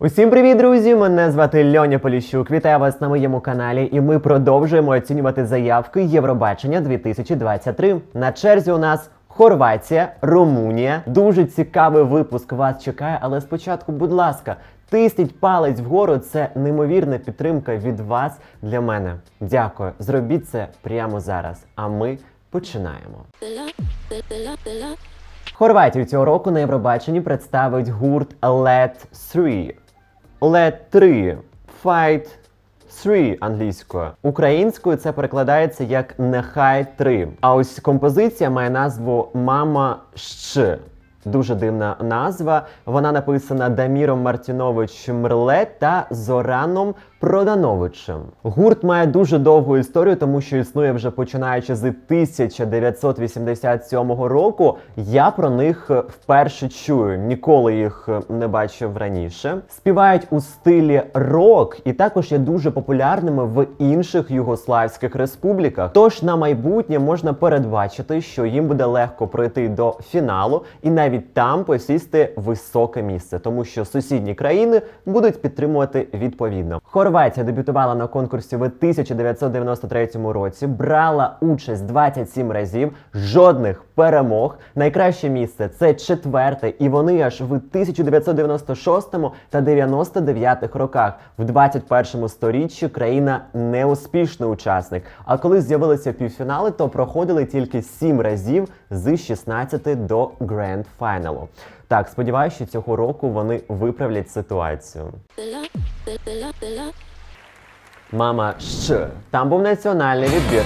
Усім привіт, друзі! Мене звати Льоня Поліщук. Вітаю вас на моєму каналі, і ми продовжуємо оцінювати заявки Євробачення 2023. На черзі у нас Хорватія, Румунія. Дуже цікавий випуск вас чекає, але спочатку, будь ласка, тисніть палець вгору. Це неймовірна підтримка від вас для мене. Дякую. Зробіть це прямо зараз. А ми починаємо. Хорватію цього року на Євробаченні представить гурт LED 3. LED 3. Fight 3 англійською. Українською це перекладається як Нехай 3. А ось композиція має назву Мама Щ. Дуже дивна назва. Вона написана Даміром Мартіновичем Мрле та Зораном Продановичем. Гурт має дуже довгу історію, тому що існує вже починаючи з 1987 року. Я про них е, вперше чую, ніколи їх е, не бачив раніше. Співають у стилі рок і також є дуже популярними в інших югославських республіках. Тож на майбутнє можна передбачити, що їм буде легко пройти до фіналу і навіть там посісти високе місце, тому що сусідні країни будуть підтримувати відповідно. Хорватія дебютувала на конкурсі в 1993 році, брала участь 27 разів, жодних перемог. Найкраще місце це четверте, і вони аж в 1996 та 99 роках. В 21 сторіччі країна неуспішний учасник. А коли з'явилися півфінали, то проходили тільки 7 разів з 16 до гранд файналу. Так, сподіваюся, що цього року вони виправлять ситуацію. Мама Щ. Там був національний відбір.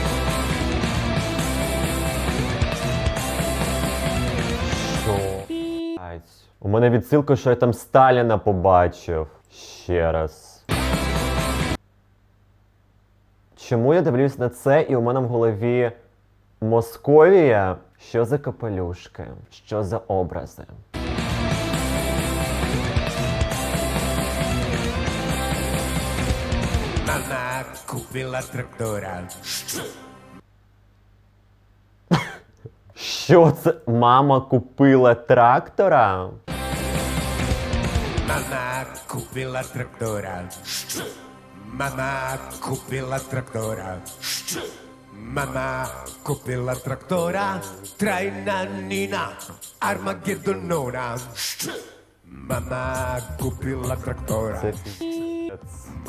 Що? У мене відсилка, що я там Сталіна побачив. Ще раз. Чому я дивлюсь на це, і у мене в голові Московія? Що за капелюшки? Що за образи? Mama kupila traktora. Що це? Мама купила трактора? Mama kupila traktora. Mama kupila traktora. Mama kupila traktora. Trajna Nina Armagedonona. Mama kupila traktora. Це.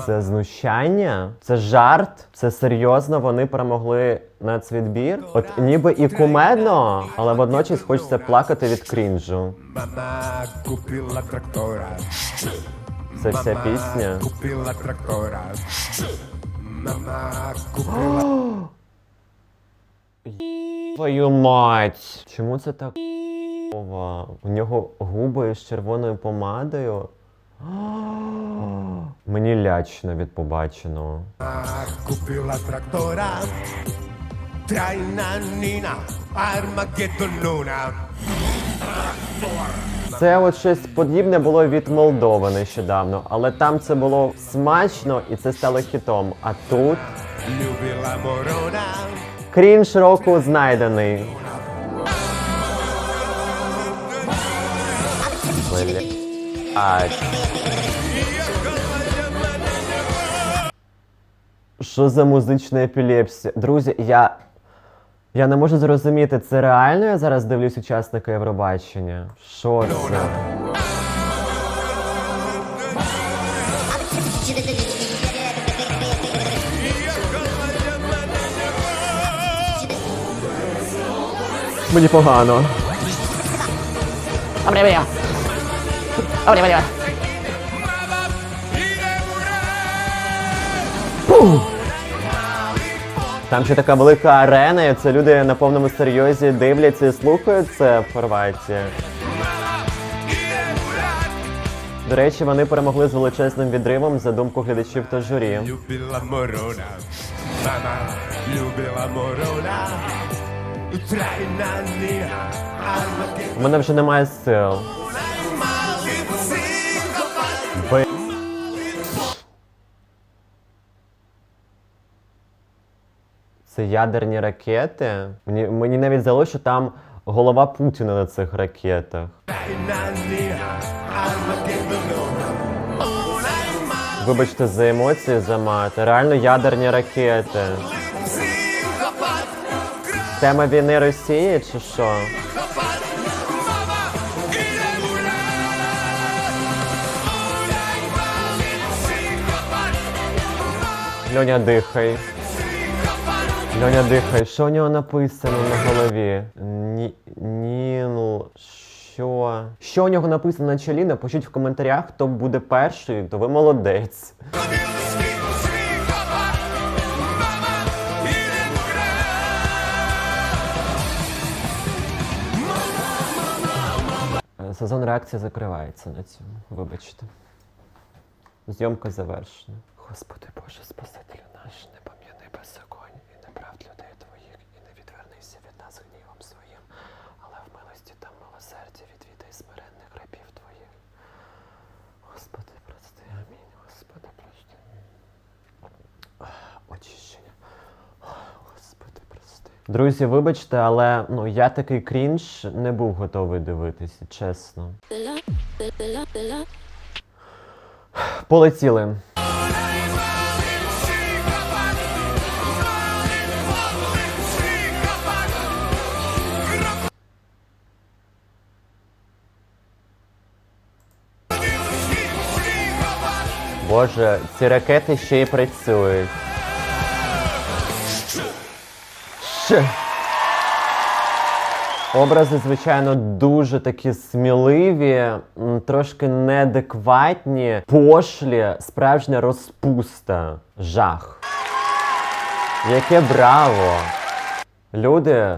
Це знущання? Це жарт? Це серйозно вони перемогли нацвідбір? От ніби і кумедно, але водночас хочеться плакати від крінжу. Mama kupila traktora. Це вся пісня. Kupila traktora. Mama kupila Твою мать! Чому це так? У нього губи з червоною помадою. Мені лячно від побаченого. kupila traktora Trajna Nina Armagedonona Це от щось подібне було від Молдови нещодавно, але там це було смачно і це стало хітом. А тут Ljubila Morona крінж року знайдений. Що за музична епілепсія? Друзі, я. Я не можу зрозуміти, це реально я зараз дивлюсь учасника Євробачення? Що це? Мені погано. Hombre, veo. Hombre, veo. Там ще така велика арена, і це люди на повному серйозі дивляться і слухають це в Хорватії. До речі, вони перемогли з величезним відривом за думку глядачів та журі. Ljubila Morona Trajna Nina Armagedonona У мене вже немає сил. Це ядерні ракети. Мені, мені навіть здалося, що там голова Путіна на цих ракетах. Вибачте за емоції, за мат. Реально ядерні ракети. Тема війни Росії чи що? Льоня, дихай. Льоня, дихай. Що у нього написано на голові? Ні, Ніл. Що? Що у нього написано на чолі? Напишіть в коментарях, хто буде перший, то ви молодець. Сезон реакції закривається на цьому. Вибачте. Зйомка завершена. Господи Боже, Спасителю наш, не пом'яни беззаконь і неправд людей твоїх, і не відвернися від нас гнівом своїм, але в милості та милосерді відвідай смиренних рабів твоїх. Господи, прости, амінь. Господи, прости. Ах, Очищення. Ах, Господи, прости. Друзі, вибачте, але ну я такий крінж не був готовий дивитися, чесно. Полетіли. Боже, ці ракети ще й працюють. Ще. Образи, звичайно, дуже такі сміливі, трошки неадекватні, пошлі, справжня розпуста, жах. Яке браво! Люди,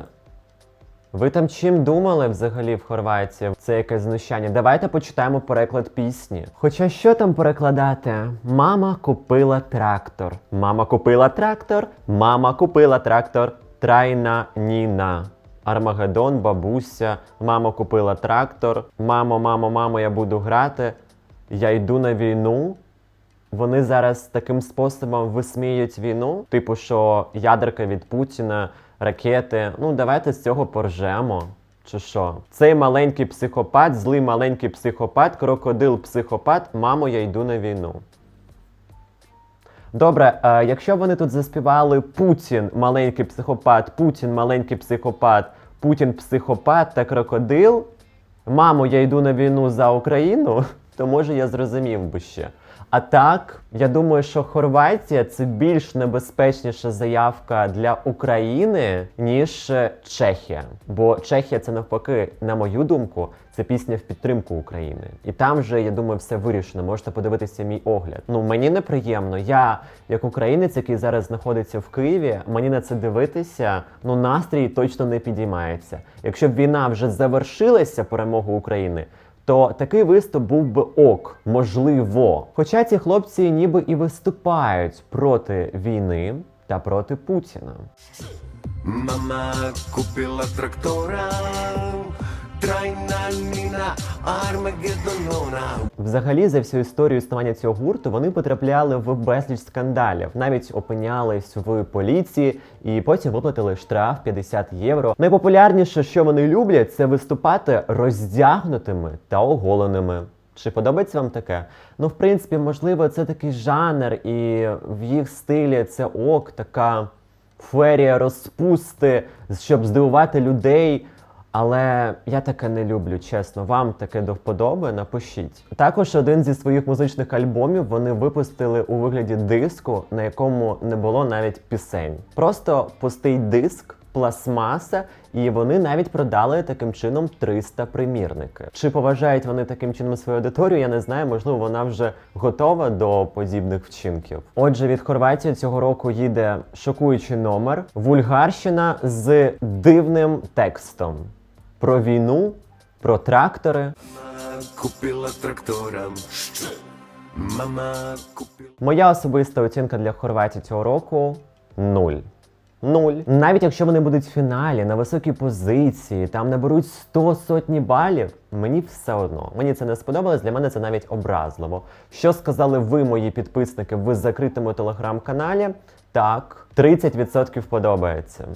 ви там чим думали взагалі в Хорватії? Це якесь знущання. Давайте почитаємо переклад пісні. Хоча що там перекладати? Мама купила трактор. Мама купила трактор. Мама купила трактор. Трайна Ніна. Армагеддон, бабуся, мама купила трактор. Мамо, мамо, мамо, я буду грати. Я йду на війну. Вони зараз таким способом висміють війну, типу, що ядерка від Путіна, ракети. Ну, давайте з цього поржемо. Чи що? Цей маленький психопат, злий маленький психопат, крокодил психопат, мамо, я йду на війну. Добре, е, якщо вони тут заспівали Путін маленький психопат, Путін маленький психопат, Путін психопат та крокодил. Мамо, я йду на війну за Україну, то може я зрозумів би ще. А так, я думаю, що Хорватія це більш небезпечніша заявка для України, ніж е, Чехія. Бо Чехія це навпаки, на мою думку, це пісня в підтримку України. І там же, я думаю, все вирішено. Можете подивитися мій огляд. Ну мені неприємно. Я, як українець, який зараз знаходиться в Києві, мені на це дивитися, ну настрій точно не підіймається. Якщо б війна вже завершилася перемогою України. То такий виступ був би ок, можливо. Хоча ці хлопці ніби і виступають проти війни та проти Путіна. Мама купила трактора, трайна Ніна, Армагеддонона. Взагалі, за всю історію існування цього гурту вони потрапляли в безліч скандалів, навіть опинялись в поліції і потім виплатили штраф 50 євро. Найпопулярніше, що вони люблять, це виступати роздягнутими та оголеними. Чи подобається вам таке? Ну, в принципі, можливо, це такий жанр, і в їх стилі це ок, така ферія розпусти, щоб здивувати людей. Але я таке не люблю, чесно. Вам таке до вподоби, напишіть. Також один зі своїх музичних альбомів вони випустили у вигляді диску, на якому не було навіть пісень. Просто пустий диск, пластмаса, і вони навіть продали таким чином 300 примірники. Чи поважають вони таким чином свою аудиторію? Я не знаю. Можливо, вона вже готова до подібних вчинків. Отже, від Хорватії цього року їде шокуючий номер, вульгарщина з дивним текстом про війну, про трактори. Мама купила трактора. Мама купила. Моя особиста оцінка для Хорватії цього року нуль. Нуль. Навіть якщо вони будуть в фіналі на високій позиції, там наберуть 100 сотні балів, мені все одно. Мені це не сподобалось, для мене це навіть образливо. Що сказали ви, мої підписники, в закритому телеграм-каналі? Так, 30% подобається.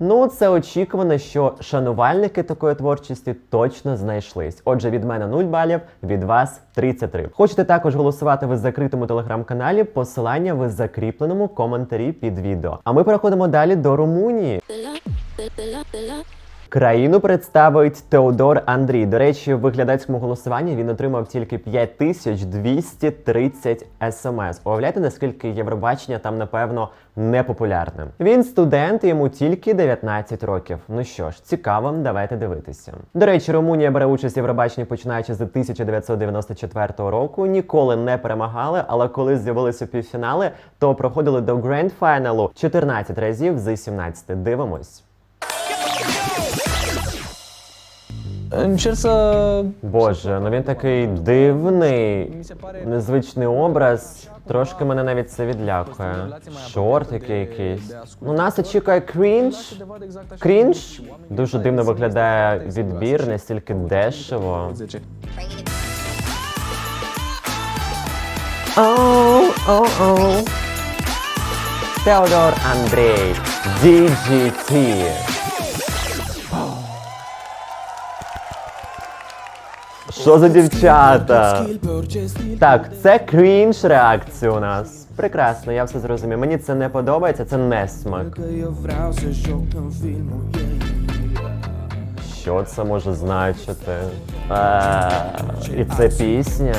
Ну, це очікувано, що шанувальники такої творчості точно знайшлись. Отже, від мене 0 балів, від вас 33. Хочете також голосувати в закритому телеграм-каналі? Посилання в закріпленому коментарі під відео. А ми переходимо далі до Румунії. Країну представить Теодор Андрій. До речі, в глядацькому голосуванні він отримав тільки 5230 смс. Уявляєте, наскільки Євробачення там, напевно, непопулярне. Він студент, йому тільки 19 років. Ну що ж, цікаво, давайте дивитися. До речі, Румунія бере участь в Євробаченні починаючи з 1994 року. Ніколи не перемагали, але коли з'явилися півфінали, то проходили до гранд-файналу 14 разів з 17. Дивимось. Să... Боже, ну він такий дивний, незвичний образ. Трошки мене навіть це відлякує. Шортики якісь. Ну нас очікує крінж. Крінж дуже дивно виглядає відбір, настільки дешево. Оу, оу, оу. Теодор Андрій, DGT. Що за дівчата? Так, це крінж реакція у нас. Прекрасно, я все зрозумів. Мені це не подобається, це не смак. Що це може значити? А, і це пісня.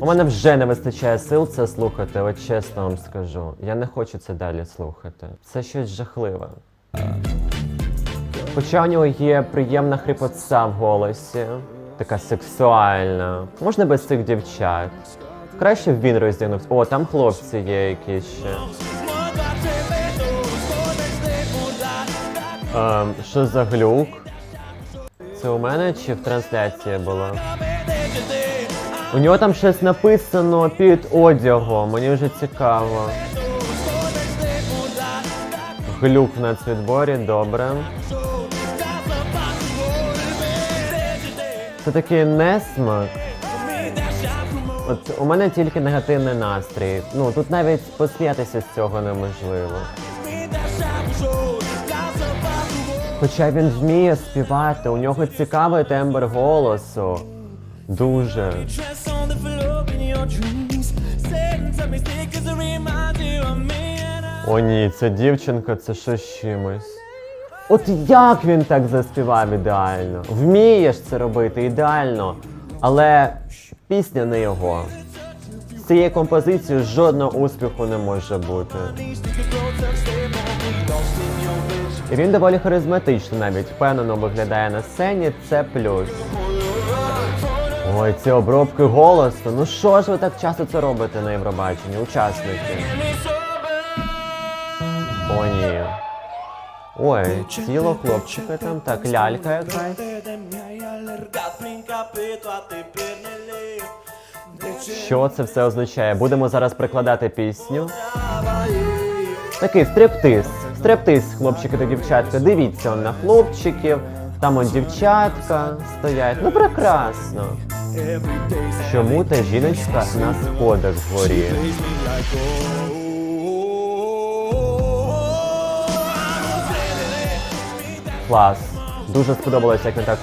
У мене вже не вистачає сил це слухати, от чесно вам скажу. Я не хочу це далі слухати. Це щось жахливе. Хоча у нього є приємна хрипотца в голосі, така сексуальна. Можна без цих дівчат. Краще він роздягнувся. О, там хлопці є якісь ще. Ем, що за глюк? Це у мене чи в трансляції було? У нього там щось написано під одягом, мені вже цікаво. Глюк в нацвідборі, добре. Це такий несмак. От у мене тільки негативний настрій. Ну тут навіть посміятися з цього неможливо. Хоча він вміє співати, у нього цікавий тембр голосу. Дуже. О ні, ця дівчинка це що з чимось. От як він так заспівав ідеально? Вмієш це робити ідеально, але пісня не його. З цією композицією жодного успіху не може бути. І він доволі харизматичний навіть, впевнено виглядає на сцені, це плюс. Ой, ці обробки голосу. Ну що ж ви так часто це робите на Євробаченні, учасники? О, ні. Ой, тіло хлопчика там, так, лялька якась. Що це все означає? Будемо зараз прикладати пісню. Такий стриптиз. Стриптиз, хлопчики та дівчатка. Дивіться он на хлопчиків. Там он дівчатка стоять. Ну прекрасно. Чому та жіночка на сходах вгорі? Клас. Дуже сподобалось, як він так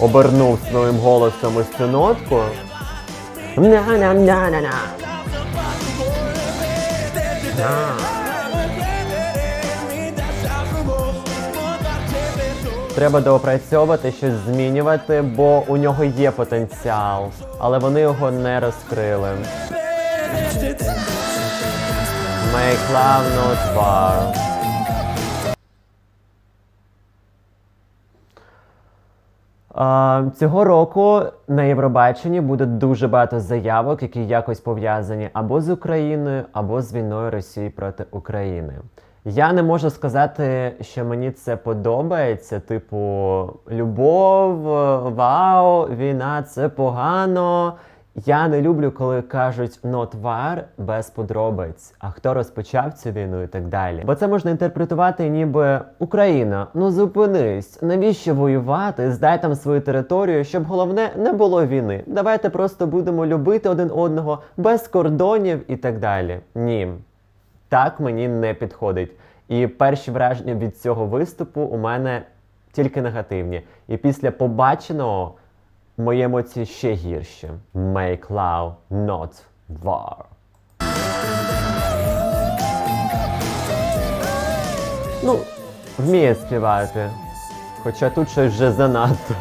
обернув своїм голосом ось цю нотку. На-на-на-на-на. Треба доопрацьовувати щось змінювати, бо у нього є потенціал, але вони його не розкрили. Make love not war. Цього року на Євробаченні буде дуже багато заявок, які якось пов'язані або з Україною, або з війною Росії проти України. Я не можу сказати, що мені це подобається. Типу, любов, вау, війна це погано. Я не люблю, коли кажуть war без подробиць, а хто розпочав цю війну і так далі. Бо це можна інтерпретувати, ніби Україна, ну зупинись, навіщо воювати? Здай там свою територію, щоб головне не було війни. Давайте просто будемо любити один одного без кордонів і так далі. Ні, так мені не підходить. І перші враження від цього виступу у мене тільки негативні. І після побаченого мої емоції ще гірші. Make love, not war. Ну, вміє співати. Хоча тут щось вже занадто.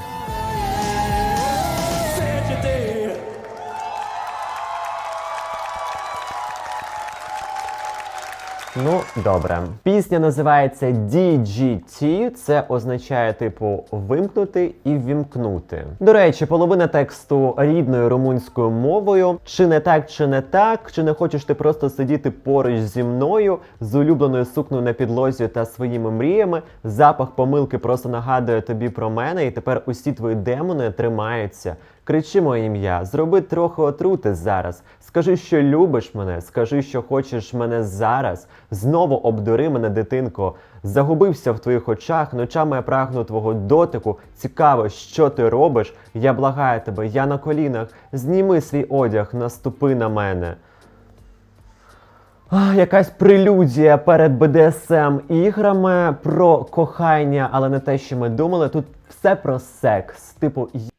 Ну, добре. Пісня називається DGT. Це означає, типу, вимкнути і вімкнути. До речі, половина тексту рідною румунською мовою. Чи не так, чи не так, чи не хочеш ти просто сидіти поруч зі мною з улюбленою сукнею на підлозі та своїми мріями. Запах помилки просто нагадує тобі про мене, і тепер усі твої демони тримаються. Кричи моє ім'я, зроби трохи отрути зараз. Скажи, що любиш мене, скажи, що хочеш мене зараз. Знову обдури мене, дитинко. Загубився в твоїх очах, ночами я прагну твого дотику. Цікаво, що ти робиш. Я благаю тебе, я на колінах. Зніми свій одяг, наступи на мене. А, якась прелюдія перед БДСМ іграми про кохання, але не те, що ми думали. Тут все про секс. Типу, «Я-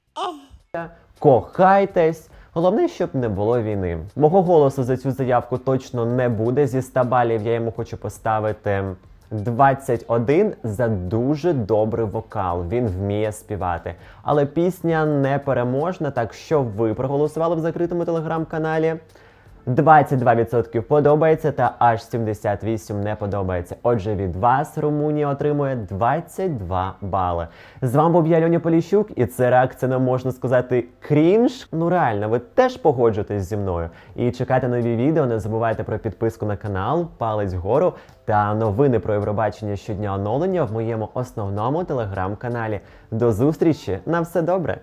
кохайтесь. Головне, щоб не було війни. Мого голосу за цю заявку точно не буде. Зі 100 балів я йому хочу поставити 21 за дуже добрий вокал. Він вміє співати. Але пісня не переможна, так що ви проголосували в закритому телеграм-каналі. 22% подобається та аж 78% не подобається. Отже, від вас Румунія отримує 22 бали. З вами був я Льоня Поліщук, і це реакція на можна сказати крінж. Ну реально, ви теж погоджуєтесь зі мною. І чекайте нові відео. Не забувайте про підписку на канал, палець вгору та новини про Євробачення щодня оновлення в моєму основному телеграм-каналі. До зустрічі! На все добре!